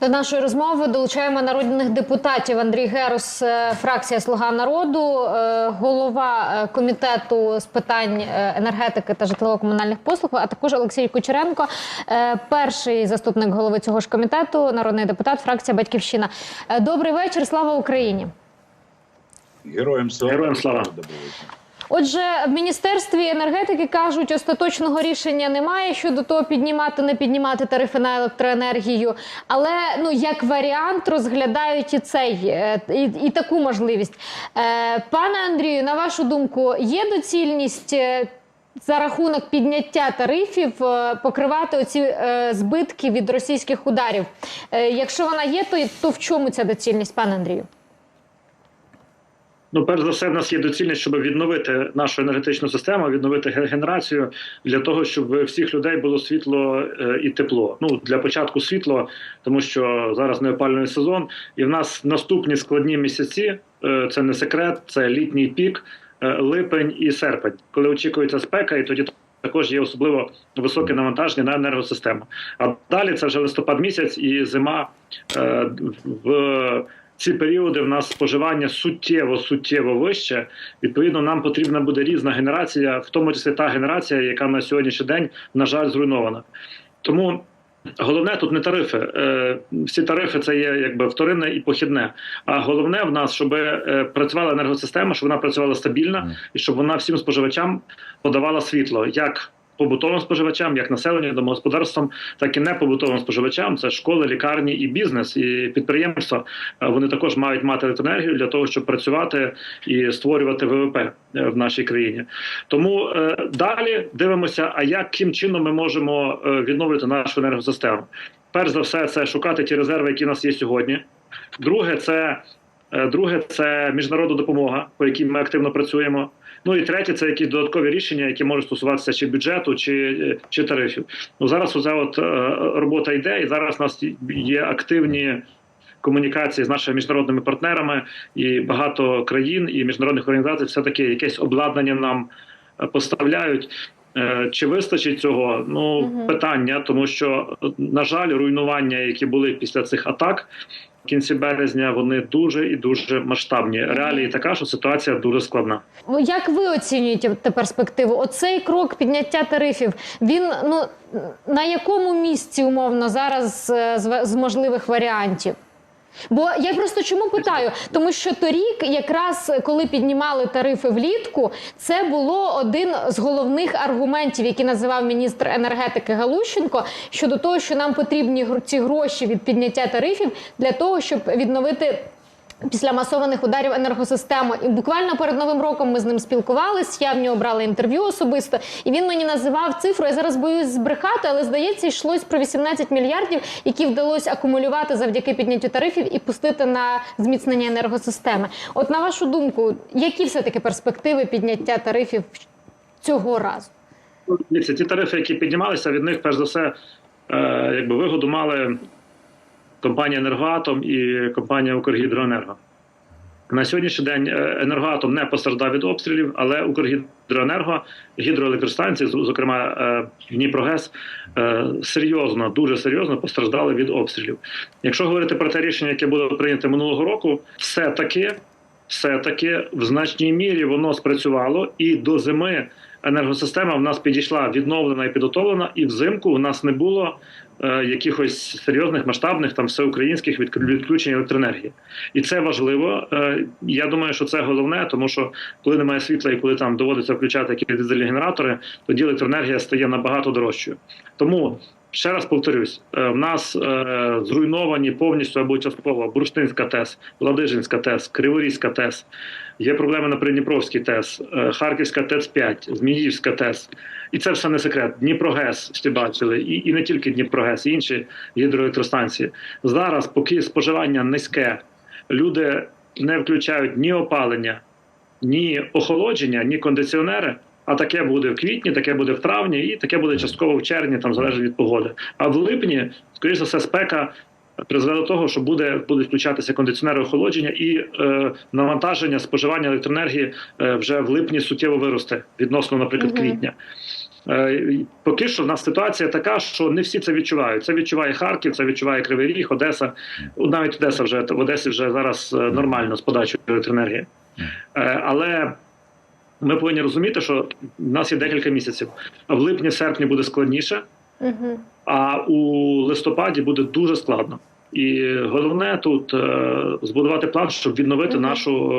До нашої розмови долучаємо народних депутатів Андрій Герус, е, фракція Слуга народу, е, голова е, комітету з питань енергетики та житлово-комунальних послуг, а також Олексій Кучеренко, перший заступник голови цього ж комітету, народний депутат, фракція Батьківщина. Добрий вечір, слава Україні. Героям слава. Героям слава. Отже, в міністерстві енергетики кажуть, остаточного рішення немає щодо того, піднімати не піднімати тарифи на електроенергію. Але ну як варіант розглядають і цей е, і, і таку можливість. Е, Пане Андрію, на вашу думку, є доцільність? е, За рахунок підняття тарифів покривати оці збитки від російських ударів. Якщо вона є, то, то в чому ця доцільність, пане Андрію? Ну, перш за все, в нас є доцільність, щоб відновити нашу енергетичну систему, відновити ге- генерацію для того, щоб всіх людей було світло е, і тепло. Ну для початку світло, тому що зараз не опалювальний сезон, і в нас наступні складні місяці. е, Це не секрет, це літній пік, е, липень і серпень, коли очікується спека, і тоді також є особливо високе навантаження на енергосистему. А далі це вже листопад місяць і зима в ці періоди в нас споживання суттєво суттєво вище. Відповідно, нам потрібна буде різна генерація, в тому числі та генерація, яка на сьогоднішній день, на жаль, зруйнована. Тому головне тут не тарифи. Е, Всі тарифи це є якби вторинне і похідне. А головне в нас, щоб е, працювала енергосистема, щоб вона працювала стабільно і щоб вона всім споживачам подавала світло. як Побутовим споживачам, як населенню, домогосподарствам, так і непобутовим споживачам. Це школи, лікарні і бізнес, і підприємства. Е, Вони також мають мати електроенергію для того, щоб працювати і створювати ВВП е, в нашій країні. Тому е, далі дивимося, а яким чином ми можемо відновити нашу енергосистему. Перш за все, це шукати ті резерви, які в нас є сьогодні. Друге, це друге, це міжнародна допомога, по якій ми активно працюємо. Ну і третє, це якісь додаткові рішення, які можуть стосуватися чи бюджету, чи, чи тарифів. Ну зараз оця от е, робота йде, і зараз у нас є активні комунікації з нашими міжнародними партнерами, і багато країн і міжнародних організацій все таки якесь обладнання нам е, поставляють. Е, Чи вистачить цього? Ну Мгм. питання, тому що на жаль, руйнування, які були після цих атак кінці березня, вони дуже і дуже масштабні. Реалії така, що ситуація дуже складна. Як ви оцінюєте перспективу? Оцей крок підняття тарифів, він ну на якому місці умовно зараз е, з, можливих варіантів? Бо я просто чому питаю? Тому що торік, якраз коли піднімали тарифи влітку, це було один з головних аргументів, які називав міністр енергетики Галущенко, щодо того, що нам потрібні ці гроші від підняття тарифів для того, щоб відновити. Після масованих ударів енергосистему, і буквально перед новим роком ми з ним спілкувались. Я в нього брала інтерв'ю особисто, і він мені називав цифру. Я зараз боюсь збрехати, але здається, йшлось про 18 мільярдів, які вдалося акумулювати завдяки підняттю тарифів і пустити на зміцнення енергосистеми. От на вашу думку, які все таки перспективи підняття тарифів цього разу? Дивіться, ті тарифи, які піднімалися, від них перш за все, е, якби вигоду мали компанія Енергоатом і компанія Укргідроенерго. На сьогоднішній день е, енергоатом не постраждав від обстрілів, але Укргідроенерго, гідроелектростанції, зокрема е, Дніпрогес, е, серйозно, дуже серйозно постраждали від обстрілів. Якщо говорити про те рішення, яке було прийнято минулого року, все таки, все таки в значній мірі воно спрацювало, і до зими енергосистема в нас підійшла відновлена і підготовлена, і взимку в нас не було е, якихось серйозних масштабних там всеукраїнських відключень електроенергії. І це важливо. Е, Я думаю, що це головне, тому що коли немає світла і коли там доводиться включати якісь дизельні генератори, тоді електроенергія стає набагато дорожчою. Тому ще раз повторюсь: е, в нас е, зруйновані повністю або частково Бурштинська ТЕС, Ладижинська ТЕС, Криворізька ТЕС. Є проблеми на Придніпровській ТЕС, е, Харківська ТЕЦ 5 Зміївська ТЕС. І це все не секрет. Дніпрогес всі бачили, і, і не тільки Дніпрогес, і інші гідроелектростанції. Зараз, поки споживання низьке, люди не включають ні опалення, ні охолодження, ні кондиціонери. А таке буде в квітні, таке буде в травні, і таке буде частково в червні, там залежить від погоди. А в липні, скоріше за все, спека призведе до того, що буде будуть включатися кондиціонери охолодження, і е, навантаження споживання електроенергії е, вже в липні суттєво виросте відносно, наприклад, Мгм. квітня. Е, Поки що в нас ситуація така, що не всі це відчувають. Це відчуває Харків, це відчуває Кривий Ріг, Одеса. Навіть Одеса вже в Одесі вже зараз е, нормально з подачою електроенергії. Е, Але ми повинні розуміти, що в нас є декілька місяців. В липні-серпні буде складніше, Угу. а у листопаді буде дуже складно. І головне тут е, збудувати план, щоб відновити Мгм. нашу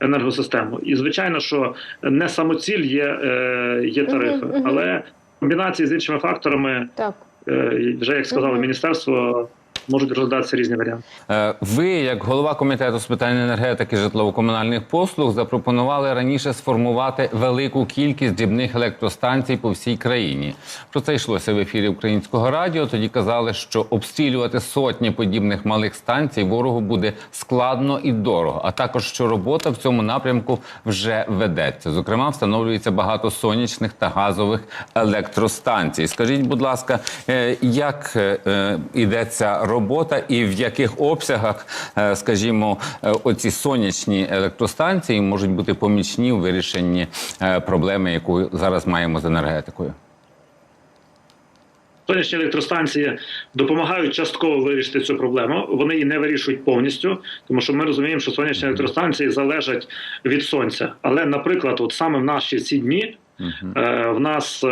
е, енергосистему. І звичайно, що не самоціль є, е, є тарифи, мгм. але в комбінації з іншими факторами, Так. вже як сказало Мгм. міністерство, можуть розглядатися різні варіанти. Е, Ви, як голова комітету з питань енергетики житлово-комунальних послуг, запропонували раніше сформувати велику кількість дрібних електростанцій по всій країні. Про це йшлося в ефірі українського радіо. Тоді казали, що обстрілювати сотні подібних малих станцій ворогу буде складно і дорого. А також що робота в цьому напрямку вже ведеться. Зокрема, встановлюється багато сонячних та газових електростанцій. Скажіть, будь ласка, е, як е, е, ідеться робота і в яких обсягах, е, скажімо, е, оці сонячні електростанції можуть бути помічні у вирішенні е, проблеми, яку зараз маємо з енергетикою? Сонячні електростанції допомагають частково вирішити цю проблему. Вони її не вирішують повністю, тому що ми розуміємо, що сонячні електростанції залежать від сонця. Але, наприклад, от саме в наші ці дні е, в нас,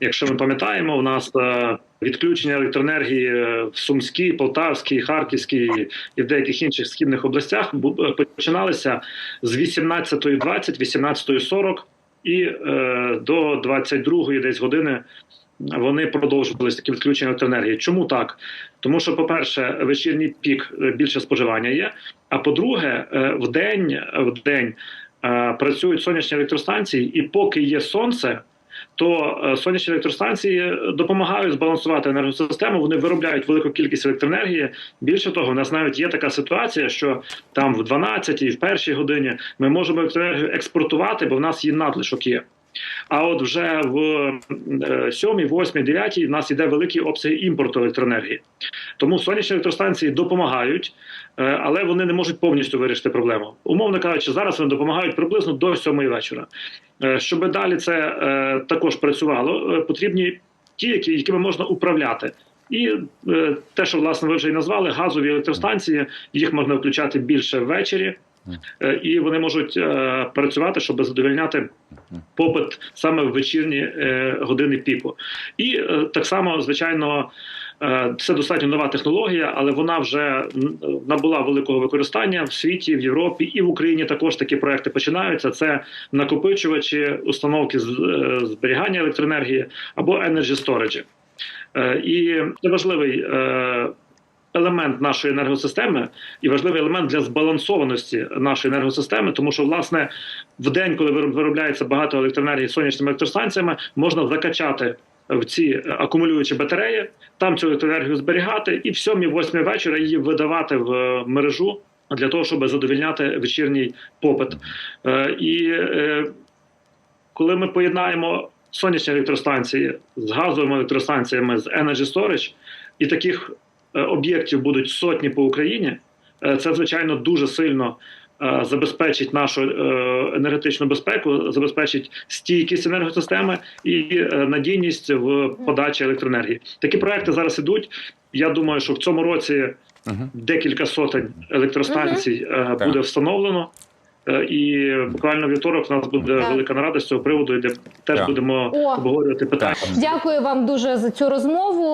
якщо ми пам'ятаємо, в нас е, відключення електроенергії е, в Сумській, Полтавській, Харківській і в деяких інших східних областях е, починалися з 18.20, 18.40 і до 22 десь години вони продовжувалися такі відключення електроенергії. Чому так? Тому що, по-перше, вечірній пік більше споживання є. А по-друге, в день, в день працюють сонячні електростанції, і поки є сонце. То е, сонячні електростанції допомагають збалансувати енергосистему. Вони виробляють велику кількість електроенергії. Більше того, у нас навіть є така ситуація, що там в 12-й, в першій годині ми можемо електроенергію експортувати, бо в нас її надлишок є. А от вже в 7, 8, 9 в нас йде великий обсяг імпорту електроенергії. Тому сонячні електростанції допомагають, е, але вони не можуть повністю вирішити проблему. Умовно кажучи, зараз вони допомагають приблизно до 7 вечора. Е, Щоб далі це е, також працювало, потрібні ті, які, якими можна управляти. І те, що власне ви вже і назвали, газові електростанції, їх можна включати більше ввечері, і вони можуть е, працювати, щоб задовольняти попит саме в вечірні е, години піку. І е, так само, звичайно, е, це достатньо нова технологія, але вона вже набула великого використання в світі, в Європі і в Україні також такі проекти починаються. Це накопичувачі, установки е, зберігання електроенергії або energy storage. Е, І це важливий. Елемент нашої енергосистеми і важливий елемент для збалансованості нашої енергосистеми, тому що власне в день, коли виробляється багато електроенергії сонячними електростанціями, можна закачати в ці е, акумулюючі батареї, там цю електроенергію зберігати, і в 7-8 вечора її видавати в е, мережу для того, щоб задовільняти вечірній попит. Е, І коли ми поєднаємо сонячні електростанції з газовими електростанціями з Energy Storage, і таких об'єктів будуть сотні по Україні, е, це звичайно дуже сильно. е, Забезпечить нашу е, енергетичну безпеку, забезпечить стійкість енергосистеми і е, надійність в подачі електроенергії. Такі проекти зараз ідуть. Я думаю, що в цьому році декілька сотень електростанцій е, буде встановлено. Е, І буквально вівторок у нас буде Так. велика нарада з цього приводу, де теж Так. будемо О. обговорювати питання. Так. Дякую вам дуже за цю розмову.